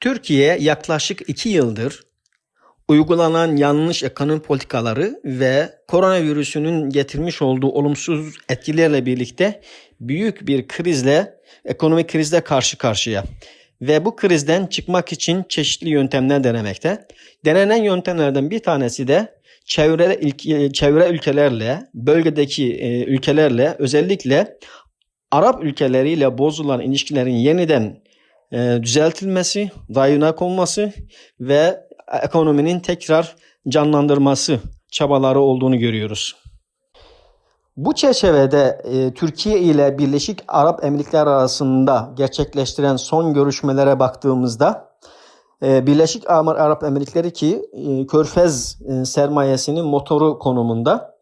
Türkiye yaklaşık iki yıldır uygulanan yanlış ekonomi politikaları ve koronavirüsünün getirmiş olduğu olumsuz etkilerle birlikte büyük bir krizle, ekonomik krizle karşı karşıya. Ve bu krizden çıkmak için çeşitli yöntemler denemekte. Denenen yöntemlerden bir tanesi de çevre, ilk- çevre ülkelerle, bölgedeki e, ülkelerle özellikle Arap ülkeleriyle bozulan ilişkilerin yeniden e, düzeltilmesi, rayına konması ve ekonominin tekrar canlandırması çabaları olduğunu görüyoruz. Bu çerçevede e, Türkiye ile Birleşik Arap Emirlikleri arasında gerçekleştiren son görüşmelere baktığımızda e, Birleşik Ar- Arap Emirlikleri ki e, Körfez e, sermayesinin motoru konumunda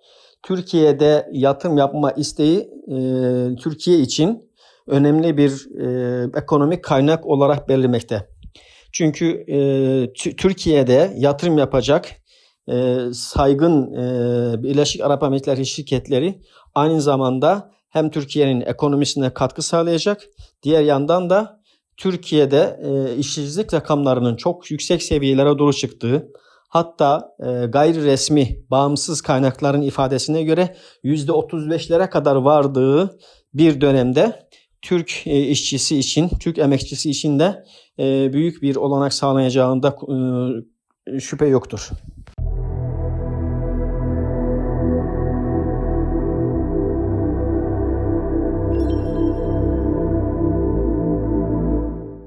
Türkiye'de yatırım yapma isteği e, Türkiye için önemli bir e, ekonomik kaynak olarak belirmekte. Çünkü e, Tü- Türkiye'de yatırım yapacak e, saygın e, Birleşik Arap Emirlikleri şirketleri aynı zamanda hem Türkiye'nin ekonomisine katkı sağlayacak, diğer yandan da Türkiye'de e, işsizlik rakamlarının çok yüksek seviyelere doğru çıktığı, hatta e, gayri resmi bağımsız kaynakların ifadesine göre %35'lere kadar vardığı bir dönemde Türk e, işçisi için, Türk emekçisi için de e, büyük bir olanak sağlayacağında e, şüphe yoktur.